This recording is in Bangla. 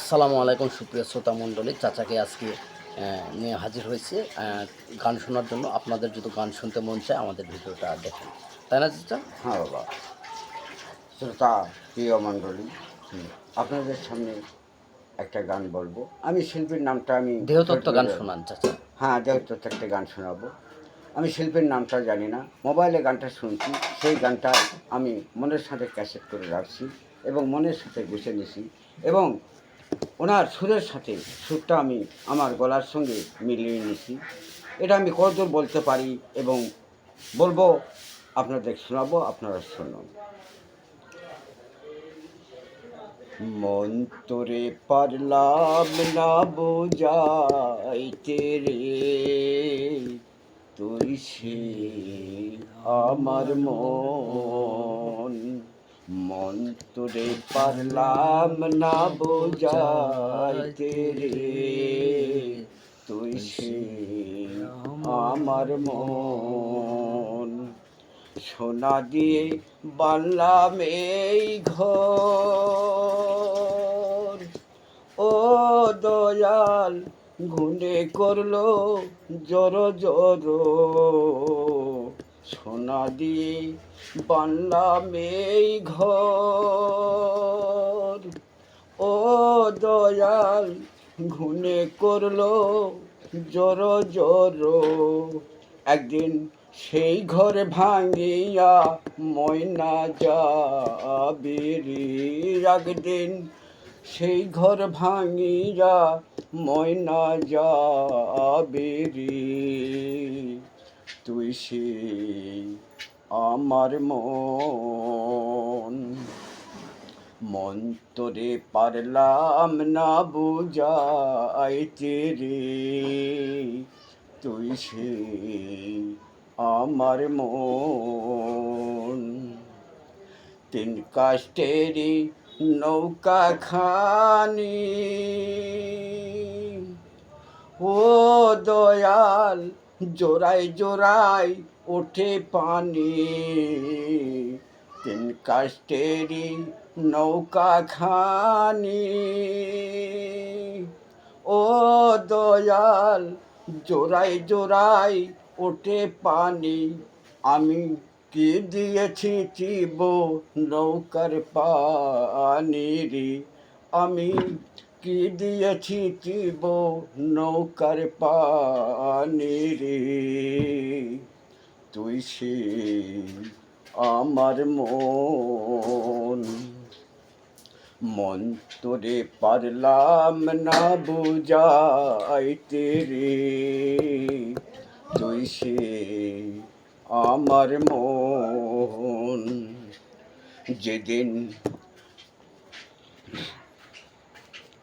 আসসালামু আলাইকুম সুপ্রিয় শ্রোতা মণ্ডলী চাচাকে আজকে নিয়ে হাজির হয়েছে। গান শোনার জন্য। আপনাদের যদি গান শুনতে মন চায় আমাদের ভিডিওটা দেখেন। তাই না চাচা? হ্যাঁ বাবা। শ্রোতা প্রিয় মণ্ডলী আপনাদের সামনে একটা গান বলব। আমি শিল্পীর নামটা আমি দেহতত্ত্ব গান শোনান চাচা। হ্যাঁ দেহতত্ত্ব একটা গান শোনাবো। আমি শিল্পীর নামটা জানি না। মোবাইলে গানটা শুনছি। সেই গানটা আমি মনের সাথে ক্যাসেট করে রাখছি এবং মনের সাথে গুছিয়ে নিছি এবং ওনার সুরের সাথে সুরটা আমি আমার গলার সঙ্গে মিলিয়ে নিছি এটা আমি কতদূর বলতে পারি এবং বলব, আপনাদের শোনাবো, আপনারা শুনুন। মন তোরে পারলাম না বোঝাইতে রে, তুই সে আমার মন মন তোরে পারলাম না বোঝাইতে রে তুই সে আমার মন। সোনা দিয়ে বানলাম এই ঘর। ও দয়াল ঘুনে করল জর জর। সোনা দিয়ে বানলাম এই ঘর। ও দয়াল ঘুনে করল জর জর। একদিন সেই ঘর ভাঙিয়া ময়না যাবে একদিন। সেই ঘর ভাঙিয়া ময়না যাবে তুই সে আমার মন। মন তোরে পারলাম না বুঝাইতে রে তুই সে আমার মন। তিন কাষ্টেরি নৌকা খানি ও দয়াল জোড়াই জোড়াই ওঠে পানি। তিন কাষ্টেরি নৌকা খানি। ও দয়াল জোড়াই জোড়াই ওঠে পানি। আমি কি দিয়েছি চিব নৌকার পানি রে আমি কি দিয়েছি চিব নৌকার পানি রে। তুই সে আমার মন। মন তোরে পারলাম না বুঝাইতে রে। তুই সে আমার মন। যেদিন